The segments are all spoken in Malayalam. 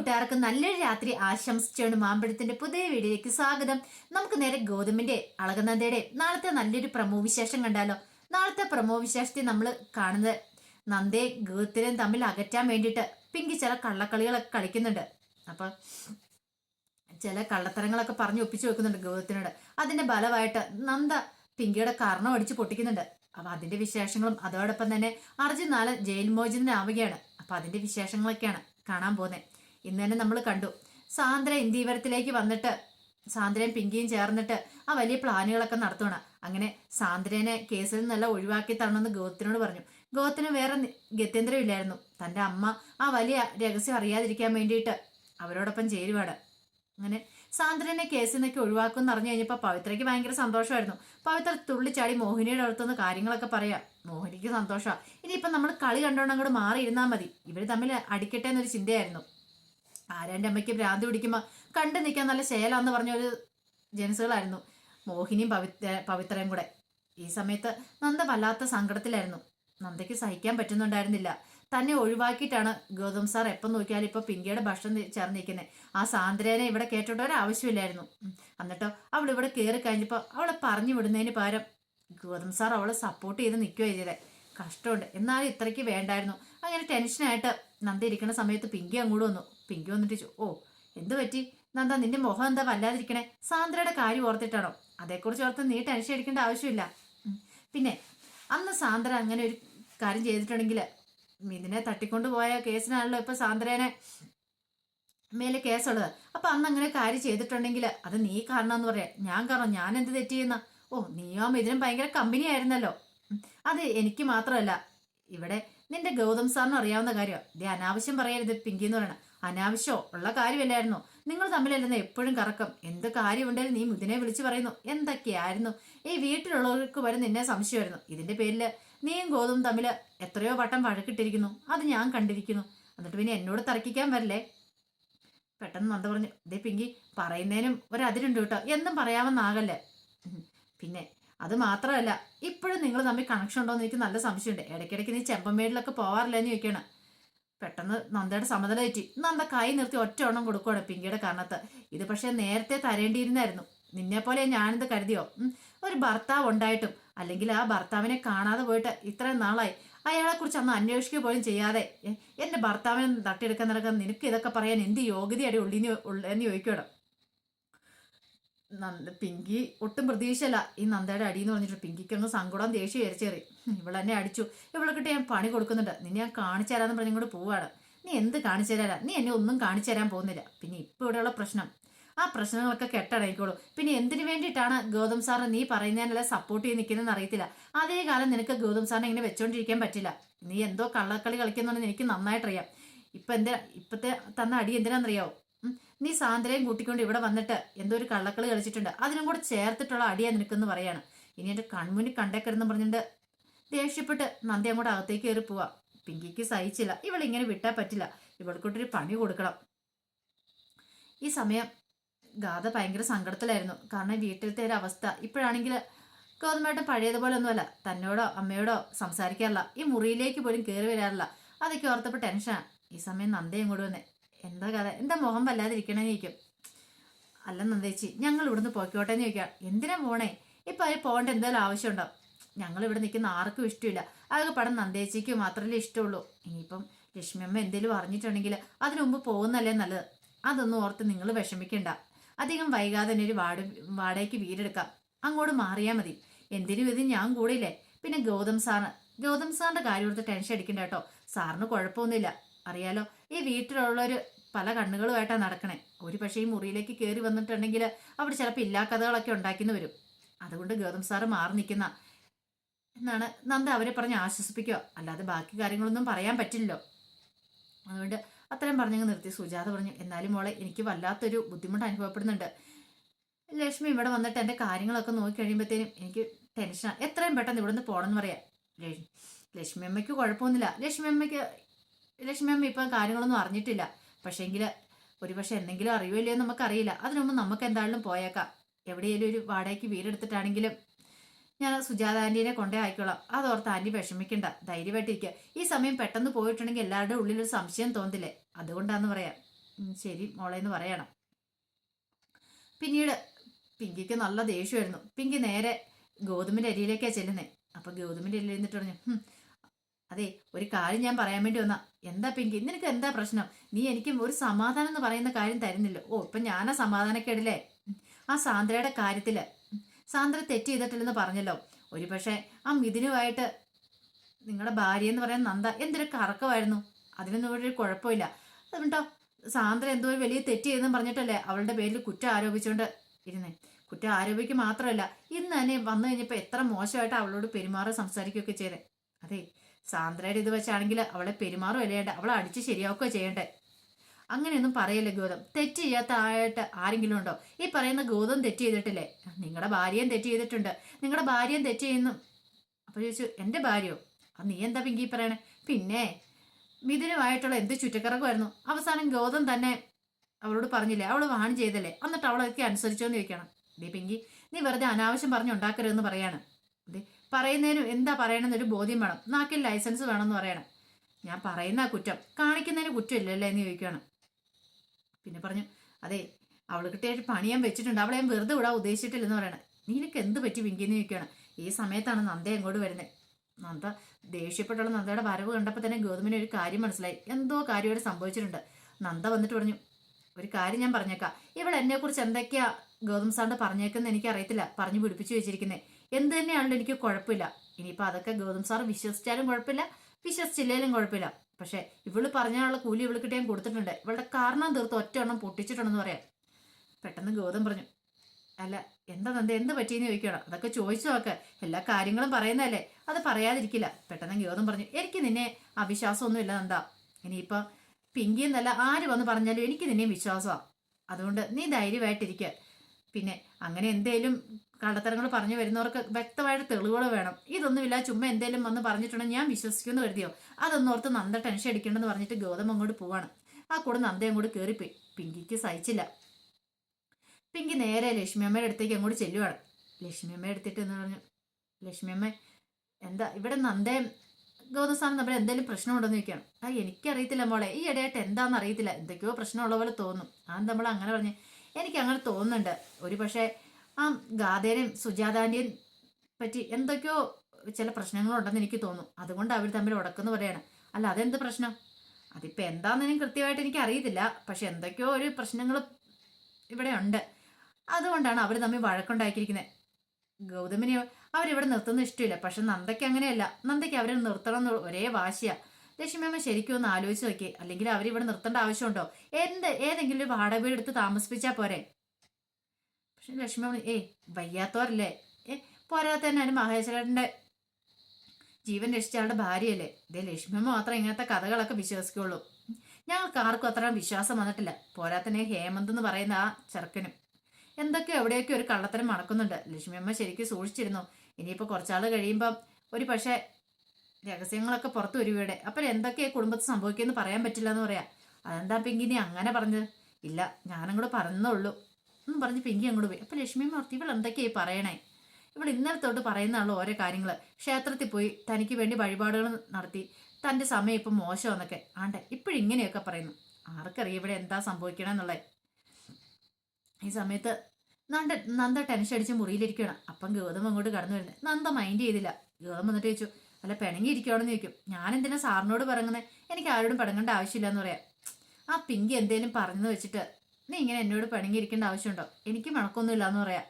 കൂട്ടുകാർക്ക് നല്ലൊരു രാത്രി ആശംസിച്ചാണ് മാമ്പഴത്തിന്റെ പുതിയ വീഡിയോയിലേക്ക് സ്വാഗതം. നമുക്ക് നേരെ ഗോതമ്പിന്റെ അളകനന്ദയുടെ നാളത്തെ നല്ലൊരു പ്രമോ വിശേഷം കണ്ടാലോ? നാളത്തെ പ്രമോ വിശേഷത്തിൽ നമ്മൾ കാണുന്നത് നന്ദയെ ഗോത്തിനെയും തമ്മിൽ അകറ്റാൻ വേണ്ടിയിട്ട് പിങ്കി ചില കള്ളക്കളികളൊക്കെ കളിക്കുന്നുണ്ട്. അപ്പൊ ചില കള്ളത്തരങ്ങളൊക്കെ പറഞ്ഞു ഒപ്പിച്ചു വെക്കുന്നുണ്ട് ഗോതത്തിനോട്. അതിന്റെ ബലമായിട്ട് നന്ദ പിങ്കിയുടെ കർണം അടിച്ച് പൊട്ടിക്കുന്നുണ്ട്. അപ്പൊ അതിന്റെ വിശേഷങ്ങളും അതോടൊപ്പം തന്നെ അർജുൻ നാളെ ജയിൽ മോചിതനാവുകയാണ്. അപ്പൊ അതിന്റെ വിശേഷങ്ങളൊക്കെയാണ് കാണാൻ പോകുന്നത്. ഇന്ന് തന്നെ നമ്മൾ കണ്ടു. സാന്ദ്ര ഇന്ത്യവരത്തിലേക്ക് വന്നിട്ട് സാന്ദ്രയും പിങ്കിയും ചേർന്നിട്ട് ആ വലിയ പ്ലാനുകളൊക്കെ നടത്തുകയാണ് അങ്ങനെ സാന്ദ്രനെ കേസിൽ നിന്നല്ല ഒഴിവാക്കി തരണമെന്ന് ഗോത്തിനോട് പറഞ്ഞു. ഗോത്തിന് വേറെ ഗത്യന്തരമില്ലായിരുന്നു തന്റെ അമ്മ ആ വലിയ രഹസ്യം അറിയാതിരിക്കാൻ വേണ്ടിയിട്ട് അവരോടൊപ്പം ചേരുവാണ്. അങ്ങനെ സാന്ദ്രനെ കേസിൽ നിന്നൊക്കെ ഒഴിവാക്കും എന്ന് അറിഞ്ഞു കഴിഞ്ഞപ്പോൾ പവിത്രയ്ക്ക് ഭയങ്കര സന്തോഷമായിരുന്നു. പവിത്ര തുള്ളിച്ചാടി മോഹിനിയുടെ അടുത്തുനിന്ന് കാര്യങ്ങളൊക്കെ പറയാം. മോഹിനിക്ക് സന്തോഷമാണ് ഇനിയിപ്പം നമ്മൾ കളി കണ്ടോണ്ട് അങ്ങോട്ട് മാറിയിരുന്നാൽ മതി. ഇവർ തമ്മിൽ അടിക്കട്ടെ എന്നൊരു ചിന്തയായിരുന്നു. ആരാന്റെ അമ്മയ്ക്ക് ഭ്രാന്തി പിടിക്കുമ്പോൾ കണ്ടു നിൽക്കാൻ നല്ല ശേലാന്ന് പറഞ്ഞ ഒരു ജനസുകളായിരുന്നു മോഹിനിയും പവിത്ര പവിത്രയും കൂടെ. ഈ സമയത്ത് നന്ദ വല്ലാത്ത സങ്കടത്തിലായിരുന്നു. നന്ദയ്ക്ക് സഹിക്കാൻ പറ്റുന്നുണ്ടായിരുന്നില്ല. തന്നെ ഒഴിവാക്കിയിട്ടാണ് ഗൗതം സാർ എപ്പം നോക്കിയാലും ഇപ്പൊ പിങ്കിയുടെ ഭക്ഷണം തി- ചേർന്ന് നിൽക്കുന്നത് ആ സാന്ദ്രേനെ ഇവിടെ കേട്ടിട്ട് ഒരാവശ്യമില്ലായിരുന്നു. എന്നിട്ടോ അവൾ ഇവിടെ കയറി കഴിഞ്ഞപ്പോൾ അവളെ പറഞ്ഞു വിടുന്നതിന് പകരം ഗൗതം സാർ അവളെ സപ്പോർട്ട് ചെയ്ത് നിൽക്കുകയോ ചെയ്തേ കഷ്ടമുണ്ട്. എന്നാലും ഇത്രയ്ക്ക് വേണ്ടായിരുന്നു. അങ്ങനെ ടെൻഷനായിട്ട് നന്ദി ഇരിക്കുന്ന സമയത്ത് പിങ്കി അങ്ങോട്ട് വന്നു. പിങ്കി വന്നിട്ട് ഓ എന്ത് പറ്റി? നന്ദ നിന്റെ മുഖം എന്താ വല്ലാതിരിക്കണേ? സാന്ദ്രയുടെ കാര്യം ഓർത്തിട്ടാണോ? അതേക്കുറിച്ച് ഓർത്ത് നീ ടെൻഷൻ ആവശ്യമില്ല. പിന്നെ അന്ന് സാന്ദ്ര അങ്ങനെ ഒരു കാര്യം ചെയ്തിട്ടുണ്ടെങ്കിൽ ഇതിനെ തട്ടിക്കൊണ്ട് പോയ കേസിനാണല്ലോ ഇപ്പൊ സാന്ദ്രേനെ മേലെ കേസുള്ളത്. അപ്പൊ അന്ന് അങ്ങനെ കാര്യം ചെയ്തിട്ടുണ്ടെങ്കിൽ അത് നീ കാരണം എന്ന് പറയാം. ഞാൻ കാരണം ഞാൻ എന്ത് തെറ്റ് ഓ നീയോ ഇതിനും ഭയങ്കര കമ്പനി ആയിരുന്നല്ലോ. അത് എനിക്ക് മാത്രമല്ല ഇവിടെ നിന്റെ ഗൗതം സാറിന് അറിയാവുന്ന കാര്യമാണ് ഇത് അനാവശ്യം പറയരുത് പിങ്കി എന്ന് പറയണ. അനാവശ്യമോ ഉള്ള കാര്യമല്ലായിരുന്നു. നിങ്ങൾ തമ്മിലല്ലെന്ന് എപ്പോഴും കറക്കം. എന്ത് കാര്യമുണ്ടെങ്കിലും നീ മുതിനെ വിളിച്ചു പറയുന്നു. എന്തൊക്കെയായിരുന്നു? ഈ വീട്ടിലുള്ളവർക്ക് വരെ നിന്നെ സംശയമായിരുന്നു. ഇതിന്റെ പേരിൽ നീയും ഗോതും തമ്മിൽ എത്രയോ വട്ടം വഴക്കിട്ടിരിക്കുന്നു. അത് ഞാൻ കണ്ടിരിക്കുന്നു. എന്നിട്ട് പിന്നെ എന്നോട് തർക്കിക്കാൻ വരില്ലേ? പെട്ടെന്ന് നന്ദ പറഞ്ഞു ഇതേ പിങ്കി പറയുന്നതിനും ഒരതിരുണ്ട് കേട്ടോ. എന്നും പറയാമെന്നാകല്ലേ. പിന്നെ അത് മാത്രമല്ല ഇപ്പോഴും നിങ്ങൾ തമ്മിൽ കണക്ഷൻ ഉണ്ടോ എന്ന് എനിക്ക് നല്ല സംശയമുണ്ട്. ഇടയ്ക്കിടയ്ക്ക് നീ ചെമ്പമേടിലൊക്കെ പോവാറില്ലെന്ന് ചോദിക്കണം. പെട്ടെന്ന് നന്ദയുടെ സമനില തെറ്റി. നന്ദ കൈ നിർത്തി ഒറ്റ എണ്ണം കൊടുക്കുവാണ് പിങ്കിയുടെ കാരണത്ത്. ഇത് പക്ഷേ നേരത്തെ തരേണ്ടിയിരുന്നായിരുന്നു. നിന്നെ പോലെ ഞാനിത് കരുതിയോ? ഒരു ഭർത്താവ് ഉണ്ടായിട്ടും അല്ലെങ്കിൽ ആ ഭർത്താവിനെ കാണാതെ പോയിട്ട് ഇത്രയും നാളായി. അയാളെ കുറിച്ച് അന്ന് അന്വേഷിക്കുക പോലും ചെയ്യാതെ. എന്റെ ഭർത്താവിനെ തട്ടിയെടുക്കാൻ നടക്കാൻ നിനക്ക് ഇതൊക്കെ പറയാൻ എന്ത് യോഗ്യതയുടെ ഉള്ളിന്ന് ഉള്ളെന്ന് ചോദിക്കണം നന്ദ പിങ്കി ഒട്ടും പ്രതീക്ഷയില്ല. ഈ നന്ദയുടെ അടി എന്ന് പറഞ്ഞിട്ട് പിങ്കിക്കൊന്ന് സങ്കടം ദേഷ്യം എരിച്ചേറി ഇവളെന്നെ അടിച്ചു. ഇവളെക്കിട്ട് ഞാൻ പണി കൊടുക്കുന്നുണ്ട്. നിന്നെ ഞാൻ കാണിച്ചു തരാന്ന് പറഞ്ഞിങ്ങോട്ട് പോവാണ്. നീ എന്ത് കാണിച്ചു തരാ നീ എന്നെ ഒന്നും കാണിച്ചു തരാൻ പോകുന്നില്ല. പിന്നെ ഇപ്പൊ ഇവിടെയുള്ള പ്രശ്നം. ആ പ്രശ്നങ്ങളൊക്കെ കെട്ടടങ്ങിക്കോളൂ. പിന്നെ എന്തിനു വേണ്ടിയിട്ടാണ് ഗൗതം സാറ് നീ പറയുന്നതിനെല്ലാം സപ്പോർട്ട് ചെയ്ത് നിൽക്കുന്നതെന്ന് അറിയത്തില്ല. അതേ കാലം നിനക്ക് ഗൗതം സാറിനെ ഇങ്ങനെ വെച്ചോണ്ടിരിക്കാൻ പറ്റില്ല. നീ എന്തോ കള്ളക്കളി കളിക്കുന്നുണ്ടെന്ന് എനിക്ക് നന്നായിട്ടറിയാം. ഇപ്പൊ എന്താ ഇപ്പത്തെ തന്ന അടി എന്തിനാണെന്നറിയാവോ. നീ സാന്ദ്രയും കൂട്ടിക്കൊണ്ട് ഇവിടെ വന്നിട്ട് എന്തോ ഒരു കള്ളക്കളി കളിച്ചിട്ടുണ്ട്. അതിനും കൂടെ ചേർത്തിട്ടുള്ള അടിയാ നിനക്കെന്ന് പറയാണ്. ഇനി എന്റെ കൺമുന്നിൽ കണ്ടേക്കരുന്ന് പറഞ്ഞിട്ട് ദേഷ്യപ്പെട്ട് നന്ദി അങ്ങോട്ട് അകത്തേക്ക് കയറി പോവാ. പിങ്കിക്ക് സഹിച്ചില്ല. ഇവളിങ്ങനെ വിട്ടാൽ പറ്റില്ല. ഇവൾക്കൊട്ടൊരു പണി കൊടുക്കണം. ഈ സമയം ഗാഥ ഭയങ്കര സങ്കടത്തിലായിരുന്നു. കാരണം വീട്ടിലത്തെ ഒരു അവസ്ഥ. ഇപ്പോഴാണെങ്കിൽ ഗൗതമേട്ടൻ പഴയതുപോലെ ഒന്നുമല്ല തന്നോടോ അമ്മയോടോ സംസാരിക്കാറില്ല. ഈ മുറിയിലേക്ക് പോലും കയറി വരാറില്ല. അതൊക്കെ ഓർത്തപ്പോൾ ടെൻഷനാണ് ഈ സമയം നന്ദയും കൂടെ വന്നേ. എന്താ കഥ? എന്താ മുഖം വല്ലാതിരിക്കണേന്ന് ചോദിക്കും അല്ല നന്ദേച്ചി ഞങ്ങൾ ഇവിടുന്ന് പോയിക്കോട്ടെ എന്ന് ചോദിക്കാം എന്തിനാ പോണേ ഇപ്പൊ അതിൽ പോകേണ്ട എന്തെങ്കിലും ആവശ്യമുണ്ടോ? ഞങ്ങൾ ഇവിടെ നിൽക്കുന്ന ആർക്കും ഇഷ്ടമില്ല അതൊക്കെ പടം നന്ദേച്ചിക്ക് മാത്രമല്ലേ ഇഷ്ടമുള്ളൂ ഇനിയിപ്പം ലക്ഷ്മിയമ്മ എന്തെങ്കിലും അറിഞ്ഞിട്ടുണ്ടെങ്കിൽ അതിനു മുമ്പ് പോകുന്നല്ലേ നല്ലത്. അതൊന്നും ഓർത്ത് നിങ്ങൾ വിഷമിക്കണ്ട. അധികം വൈകാതെ തന്നെ ഒരു വാട വാടകയ്ക്ക് വീടെടുക്കാം. അങ്ങോട്ട് മാറിയാൽ മതി. എന്തിനും ഇത് ഞാൻ കൂടിയില്ലേ? പിന്നെ ഗൗതം സാറിന് ഗൗതം സാറിന്റെ കാര്യം കൊടുത്ത് ടെൻഷൻ അടിക്കണ്ട കേട്ടോ. സാറിന് കുഴപ്പമൊന്നുമില്ല. അറിയാലോ ഈ വീട്ടിലുള്ളൊരു പല കണ്ണുകളുമായിട്ടാണ് നടക്കണേ. ഒരു പക്ഷേ ഈ മുറിയിലേക്ക് കയറി വന്നിട്ടുണ്ടെങ്കിൽ അവിടെ ചിലപ്പോൾ ഇല്ലാ കഥകളൊക്കെ ഉണ്ടാക്കിന്ന് വരും. അതുകൊണ്ട് ഗൗതം സാറ് മാറി നിൽക്കുന്ന എന്നാണ് നന്ദ അവരെ പറഞ്ഞ് ആശ്വസിപ്പിക്കുക. അല്ലാതെ ബാക്കി കാര്യങ്ങളൊന്നും പറയാൻ പറ്റില്ലല്ലോ. അതുകൊണ്ട് അത്രയും പറഞ്ഞങ്ങ് നിർത്തി. സുജാത പറഞ്ഞു എന്നാലും മോളെ എനിക്ക് വല്ലാത്തൊരു ബുദ്ധിമുട്ട് അനുഭവപ്പെടുന്നുണ്ട്. ലക്ഷ്മി ഇവിടെ വന്നിട്ട് എന്റെ കാര്യങ്ങളൊക്കെ നോക്കി കഴിയുമ്പോഴത്തേനും എനിക്ക് ടെൻഷനാണ് എത്രയും പെട്ടെന്ന് ഇവിടെ നിന്ന് പോകണമെന്ന് പറയാം ലക്ഷ്മി അമ്മയ്ക്ക് കുഴപ്പമൊന്നുമില്ല. ലക്ഷ്മി അമ്മയ്ക്ക് ലക്ഷ്മി അമ്മ ഇപ്പം കാര്യങ്ങളൊന്നും അറിഞ്ഞിട്ടില്ല. പക്ഷേങ്കിൽ ഒരു പക്ഷെ എന്തെങ്കിലും അറിയുമല്ലോ നമുക്കറിയില്ല. അതിനുമുമ്പ് നമുക്ക് എന്തായാലും പോയേക്കാം. എവിടെയെങ്കിലും ഒരു വാടകയ്ക്ക് വീടെടുത്തിട്ടാണെങ്കിലും ഞാൻ സുജാത ആന്റീനെ കൊണ്ടേ ആയിക്കോളാം. അതോർത്ത് ആന്റി വിഷമിക്കണ്ട. ധൈര്യമായിട്ടിരിക്കുക ഈ സമയം പെട്ടെന്ന് പോയിട്ടുണ്ടെങ്കിൽ എല്ലാവരുടെ ഉള്ളിലൊരു സംശയം തോന്നില്ലേ? അതുകൊണ്ടാന്ന് പറയാം. ശരി മോളെ എന്ന് പറയണം. പിന്നീട് പിങ്കിക്ക് നല്ല ദേഷ്യമായിരുന്നു. പിങ്കി നേരെ ഗോതമ്പിന്റെ അരിയിലേക്കാണ് ചെല്ലുന്നത് അപ്പോൾ ഗോതമ്പിന്റെ അരിയിൽ നിന്നിട്ട് പറഞ്ഞു "ഹും, അതെ ഒരു കാര്യം ഞാൻ പറയാൻ വേണ്ടി വന്നാ. എന്താ പിങ്കി? നിനക്ക് എന്താ പ്രശ്നം? നീ എനിക്ക് ഒരു സമാധാനം എന്ന് പറയുന്ന കാര്യം തരുന്നില്ല. ഓ ഇപ്പൊ ഞാനാ സമാധാനക്കേടില്ലേ? ആ സാന്ദ്രയുടെ കാര്യത്തിൽ. സാന്ദ്ര തെറ്റ് ചെയ്തിട്ടില്ലെന്ന് പറഞ്ഞല്ലോ. ഒരു പക്ഷേ ആ മിഥുനുമായിട്ട് നിങ്ങളുടെ ഭാര്യ എന്ന് പറയാൻ നന്ദ എന്തൊരു കറക്കമായിരുന്നു അതിനൊന്നും ഒരു കുഴപ്പമില്ല. അതുകൊണ്ടോ സാന്ദ്ര എന്തോ ഒരു വലിയ തെറ്റ് ചെയ്തെന്ന് പറഞ്ഞിട്ടല്ലേ അവളുടെ പേരിൽ കുറ്റം ആരോപിച്ചുകൊണ്ട് ഇരുന്നേ. കുറ്റം ആരോപിക്കുക മാത്രമല്ല ഇന്ന് തന്നെ വന്നു കഴിഞ്ഞപ്പോൾ എത്ര മോശമായിട്ട് അവളോട് പെരുമാറുക സംസാരിക്കുകയൊക്കെ ചെയ്തേ. അതെ സാന്ദ്രയുടെ ഇത് വെച്ചാണെങ്കിൽ അവളെ പെരുമാറും അല്ലേണ്ട അവളെ അടിച്ച് ശരിയാക്കുക ചെയ്യണ്ടേ? അങ്ങനെയൊന്നും പറയല്ലേ ഗൗതം. തെറ്റ് ചെയ്യാത്ത ആയിട്ട് ആരെങ്കിലും ഉണ്ടോ? ഈ പറയുന്ന ഗൗതം തെറ്റ് ചെയ്തിട്ടില്ലേ? നിങ്ങളുടെ ഭാര്യയും തെറ്റ് ചെയ്തിട്ടുണ്ട്. നിങ്ങളുടെ ഭാര്യയും തെറ്റ് ചെയ്യുന്നു. അപ്പൊ ചോദിച്ചു എന്റെ ഭാര്യയോ? അത് നീ എന്താ പിങ്കി പറയണേ? പിന്നെ മിഥുനുമായിട്ടുള്ള എന്ത് ചുറ്റക്കറക്കുമായിരുന്നു? അവസാനം ഗൗതം തന്നെ അവളോട് പറഞ്ഞില്ലേ അവൾ വാൺ ചെയ്തല്ലേ? എന്നിട്ട് അവളൊക്കെ അനുസരിച്ചോന്ന് ചോദിക്കണം. ഡി പിങ്കി നീ വെറുതെ അനാവശ്യം പറഞ്ഞുണ്ടാക്കരുതെന്ന് പറയാണ്. പറയുന്നതിനും എന്താ പറയണമെന്നൊരു ബോധ്യം വേണം. നാക്കിൽ ലൈസൻസ് വേണമെന്ന് പറയണം. ഞാൻ പറയുന്ന കുറ്റം കാണിക്കുന്നതിന് കുറ്റമില്ലല്ലേ എന്ന് ചോദിക്കുകയാണ്. പിന്നെ പറഞ്ഞു അതെ അവൾ കിട്ടിയായിട്ട് പണി ഞാൻ വെച്ചിട്ടുണ്ട്. അവളെ വെറുതെ വിടാൻ ഉദ്ദേശിച്ചിട്ടില്ലെന്ന് പറയണം. നിനക്ക് എന്ത് പറ്റി വിങ്കിന്ന് ചോദിക്കുകയാണ്. ഈ സമയത്താണ് നന്ദ അങ്ങോട്ട് വരുന്നത് നന്ദ ദേഷ്യപ്പെട്ടുള്ള നന്ദയുടെ വരവ് കണ്ടപ്പോൾ തന്നെ ഗൗതമിന് ഒരു കാര്യം മനസ്സിലായി. എന്തോ കാര്യം ഇവിടെ സംഭവിച്ചിട്ടുണ്ട്. നന്ദ വന്നിട്ട് പറഞ്ഞു ഒരു കാര്യം ഞാൻ പറഞ്ഞേക്കാം. ഇവൾ എന്നെക്കുറിച്ച് എന്തൊക്കെയാ ഗൗതം സാറിന്റെ പറഞ്ഞേക്കെന്ന് എനിക്കറിയത്തില്ല. പറഞ്ഞു പിടിപ്പിച്ചു വെച്ചിരിക്കുന്നത് എന്ത് തന്നെയാണല്ലോ എനിക്ക് കുഴപ്പമില്ല. ഇനിയിപ്പോൾ അതൊക്കെ ഗൗതം സാർ വിശ്വസിച്ചാലും കുഴപ്പമില്ല വിശ്വസിച്ചില്ലേലും കുഴപ്പമില്ല. പക്ഷേ ഇവൾ പറഞ്ഞാലുള്ള കൂലി ഇവൾക്ക് ഞാൻ കൊടുത്തിട്ടുണ്ട്. ഇവളുടെ കാരണം തീർത്ത് ഒറ്റ എണ്ണം പൊട്ടിച്ചിട്ടുണ്ടെന്ന് പറയാം. പെട്ടെന്ന് ഗൗതം പറഞ്ഞു അല്ല എന്താ നന്ദ എന്ത് പറ്റിയെന്ന് ചോദിക്കണം? അതൊക്കെ ചോദിച്ചു നോക്ക്. എല്ലാ കാര്യങ്ങളും പറയുന്നതല്ലേ. അത് പറയാതിരിക്കില്ല. പെട്ടെന്ന് ഗൗതം പറഞ്ഞു എനിക്ക് നിന്നെ അവിശ്വാസമൊന്നുമില്ല നന്ദ. ഇനിയിപ്പോൾ പിങ്കി എന്നല്ല ആര് വന്ന് പറഞ്ഞാലും എനിക്ക് നിന്നെ വിശ്വാസമാണ് അതുകൊണ്ട് നീ ധൈര്യമായിട്ടിരിക്കുക പിന്നെ അങ്ങനെ എന്തേലും കള്ളത്തരങ്ങൾ പറഞ്ഞു വരുന്നവർക്ക് വ്യക്തമായിട്ട് തെളിവുകൾ വേണം. ഇതൊന്നുമില്ല ചുമ്മാ എന്തേലും വന്ന് പറഞ്ഞിട്ടുണ്ടെങ്കിൽ ഞാൻ വിശ്വസിക്കുമെന്ന് കരുതിയോ? അതൊന്നും ഓർത്ത് നന്ദ ടെൻഷൻ അടിക്കണ്ടെന്ന് പറഞ്ഞിട്ട് ഗൗതം അങ്ങോട്ട് പോവാണ്. ആ കൂടെ നന്ദ അങ്ങോട്ട് കയറിപ്പോയി പിങ്കിക്ക് സഹിച്ചില്ല. പിങ്കി നേരെ ലക്ഷ്മി അമ്മയുടെ അടുത്തേക്ക് അങ്ങോട്ട് ചെല്ലുവാണ്. ലക്ഷ്മി അമ്മ എടുത്തിട്ട് എന്ന് പറഞ്ഞു ലക്ഷ്മി അമ്മ എന്താ ഇവിടെ നന്ദയും ഗൗതസ്വാമി തമ്മിൽ എന്തെങ്കിലും പ്രശ്നമുണ്ടോ എന്ന് ചോദിക്കണം ആ എനിക്കറിയത്തില്ല മോളെ. ഈ ഇടയായിട്ട് എന്താണെന്ന് അറിയത്തില്ല. എന്തൊക്കെയോ പ്രശ്നമുള്ള പോലെ തോന്നും. ആ നമ്മൾ അങ്ങനെ പറഞ്ഞ് എനിക്ക് അങ്ങനെ തോന്നുന്നുണ്ട്. ഒരു പക്ഷേ ആ ഗാദേനും സുജാതാന്റെയും പറ്റി എന്തൊക്കെയോ ചില പ്രശ്നങ്ങളുണ്ടെന്ന് എനിക്ക് തോന്നും. അതുകൊണ്ട് അവർ തമ്മിൽ ഉടക്കുന്നു പറയാണ്. അല്ല അതെന്ത് പ്രശ്നം? അതിപ്പോൾ എന്താണെന്ന് കൃത്യമായിട്ട് എനിക്ക് അറിയത്തില്ല. പക്ഷെ എന്തൊക്കെയോ ഒരു പ്രശ്നങ്ങൾ ഇവിടെ ഉണ്ട്. അതുകൊണ്ടാണ് അവർ തമ്മിൽ വഴക്കുണ്ടാക്കിയിരിക്കുന്നത് ഗൗതമിനെ അവരിവിടെ നിർത്തുന്ന ഇഷ്ടമില്ല. പക്ഷെ നന്ദയ്ക്ക് അങ്ങനെയല്ല. നന്ദയ്ക്ക് അവരെ നിർത്തണം എന്നുള്ള ഒരേ വാശിയാ. ലക്ഷ്മിയമ്മ ശരിക്കും ഒന്ന് ആലോചിച്ച് നോക്കി. അല്ലെങ്കിൽ അവർ ഇവിടെ നിർത്തേണ്ട ആവശ്യമുണ്ടോ? എന്ത് ഏതെങ്കിലും ഒരു വാടക വീട് എടുത്ത് താമസിപ്പിച്ചാൽ പോരെ? പക്ഷെ ലക്ഷ്മിയമ്മ ഏയ് വയ്യാത്തവരല്ലേ ഏ പോരാത്ത തന്നെ അതിന് മഹേശ്വരന്റെ ജീവൻ രക്ഷിച്ച ആളുടെ ഭാര്യയല്ലേ? ഇതേ ലക്ഷ്മിയമ്മ മാത്രം ഇങ്ങനത്തെ കഥകളൊക്കെ വിശ്വസിക്കുള്ളൂ. ഞങ്ങൾക്ക് ആർക്കും അത്ര വിശ്വാസം വന്നിട്ടില്ല. പോരാത്തന്നെ ഹേമന്ത് എന്ന് പറയുന്ന ആ ചെറുക്കനും. എന്തൊക്കെ എവിടെയൊക്കെ ഒരു കള്ളത്തരം മണക്കുന്നുണ്ട് ലക്ഷ്മിയമ്മ ശരിക്കും സൂക്ഷിച്ചിരുന്നു. ഇനിയിപ്പോൾ കുറച്ചാൾ കഴിയുമ്പം ഒരു പക്ഷേ രഹസ്യങ്ങളൊക്കെ പുറത്തു വരുവയുടെ അപ്പോൾ അപ്പം എന്തൊക്കെ കുടുംബത്തിൽ സംഭവിക്കുമെന്ന് പറയാൻ പറ്റില്ല എന്ന് പറയാ. അതെന്താ പിങ്കി നീ അങ്ങനെ പറഞ്ഞത്. ഇല്ല ഞാനങ്ങോട്ട് പറഞ്ഞുള്ളൂ. എന്ന് പറഞ്ഞ് പിങ്കി അങ്ങോട്ട് പോയി. അപ്പം ലക്ഷ്മി മൂർത്തി ഇവൾ എന്തൊക്കെയായി പറയണേ? ഇവൾ ഇന്നലെ തൊട്ട് പറയുന്നതാണല്ലോ ഓരോ കാര്യങ്ങൾ ക്ഷേത്രത്തിൽ പോയി തനിക്ക് വേണ്ടി വഴിപാടുകൾ നടത്തി. തന്റെ സമയം ഇപ്പം മോശമെന്നൊക്കെ. ആണ്ടെ ഇപ്പോഴിങ്ങനെയൊക്കെ പറയുന്നു. ആർക്കറിയാം ഇവിടെ എന്താ സംഭവിക്കണമെന്നുള്ളത് ഈ സമയത്ത് നന്ദ നന്ദ ടെൻഷൻ അടിച്ച് മുറിയിലിരിക്കുകയാണ് അപ്പം ഗൗതം അങ്ങോട്ട് കടന്നു വരുന്നത് നന്ദ മൈൻഡ് ചെയ്തില്ല. ഗൗതം വന്നിട്ട് ചോദിച്ചു അല്ല പിണങ്ങിയിരിക്കുവാണെന്ന് ചോദിക്കും. ഞാൻ എന്തിനാ സാറിനോട് പറങ്ങുന്നത് എനിക്ക് ആരോടും പിണങ്ങേണ്ട ആവശ്യമില്ല എന്ന് പറയാം. ആ പിങ്കി എന്തേലും പറഞ്ഞെന്ന് വെച്ചിട്ട് നീ ഇങ്ങനെ എന്നോട് പിണങ്ങിയിരിക്കേണ്ട ആവശ്യമുണ്ടോ? എനിക്ക് മണക്കൊന്നുമില്ല എന്ന് പറയാം.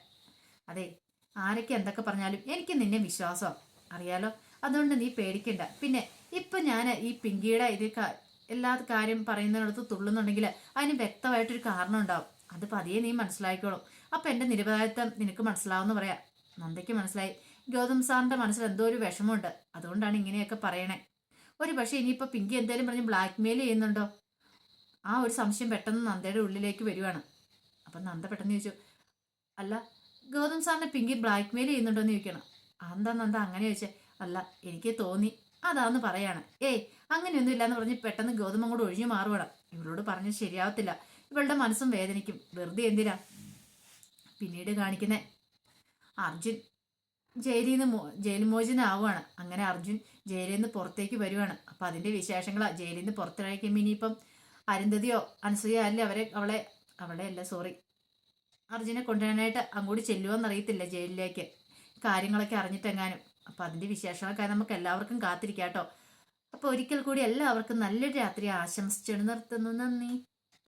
അതെ ആരൊക്കെ എന്തൊക്കെ പറഞ്ഞാലും എനിക്ക് നിന്നെ വിശ്വാസം അറിയാലോ? അതുകൊണ്ട് നീ പേടിക്കണ്ട. പിന്നെ ഇപ്പൊ ഞാൻ ഈ പിങ്കിയുടെ ഇത് എല്ലാ കാര്യം പറയുന്നിടത്ത് തുള്ളുന്നുണ്ടെങ്കിൽ അതിന് വ്യക്തമായിട്ടൊരു കാരണം ഉണ്ടാവും അത് പതിയെ നീ മനസ്സിലാക്കിക്കോളും. അപ്പൊ എന്റെ നിരപരാധിത്വം നിനക്ക് മനസ്സിലാവുമെന്ന് പറയാം. നന്ദയ്ക്ക് മനസ്സിലായി. ഗൗതം സാറിന്റെ മനസ്സിൽ എന്തോ ഒരു വിഷമമുണ്ട്. അതുകൊണ്ടാണ് ഇങ്ങനെയൊക്കെ പറയണേ. ഒരു പക്ഷേ ഇനിയിപ്പോൾ പിങ്കി എന്തേലും പറഞ്ഞ് ബ്ലാക്ക് മെയിൽ ചെയ്യുന്നുണ്ടോ? ആ ഒരു സംശയം പെട്ടെന്ന് നന്ദയുടെ ഉള്ളിലേക്ക് വരുവാണ്. അപ്പം നന്ദ പെട്ടെന്ന് ചോദിച്ചു അല്ല ഗൗതം സാറിനെ പിങ്കി ബ്ലാക്ക് മെയിൽ ചെയ്യുന്നുണ്ടോ എന്ന് ചോദിക്കണം. അന്താ നന്ദ അങ്ങനെ ചോദിച്ചേ? അല്ല എനിക്ക് തോന്നി. അതാന്ന് പറയാണ്. ഏയ് അങ്ങനെയൊന്നും ഇല്ലാന്ന് പറഞ്ഞ് പെട്ടെന്ന് ഗൗതം അങ്ങോട്ട് ഒഴിഞ്ഞു മാറുവാണ്. ഇവളോട് പറഞ്ഞ് ശരിയാവത്തില്ല. ഇവളുടെ മനസ്സും വേദനിക്കും. വെറുതെ എന്തിനാ? പിന്നീട് കാണിക്കുന്നേ. അർജുൻ ജയിലിൽ നിന്ന് മോ- ജയിൽ മോചനാവുകയാണ് അങ്ങനെ അർജുൻ ജയിലിൽ നിന്ന് പുറത്തേക്ക് വരുവാണ്. അപ്പം അതിന്റെ വിശേഷങ്ങളാണ് ജയിലിൽ നിന്ന് പുറത്തിറക്കുമ്പോൾ ഇനിയിപ്പം അരുന്ധതിയോ അനസൂയോ അല്ലേ അവരെ അവളെ അവളെ അല്ല സോറി അർജുനെ കൊണ്ടുവരാനായിട്ട് അങ്ങോട്ട് ചെല്ലുവെന്നറിയത്തില്ല ജയിലിലേക്ക്. കാര്യങ്ങളൊക്കെ അറിഞ്ഞിട്ടെങ്ങാനും. അപ്പൊ അതിന്റെ വിശേഷങ്ങളൊക്കെ നമുക്ക് എല്ലാവർക്കും കാത്തിരിക്കാം കേട്ടോ അപ്പൊ ഒരിക്കൽ കൂടി എല്ലാവർക്കും നല്ലൊരു രാത്രി ആശംസിച്ചു നിർത്തുന്നു. നന്ദി.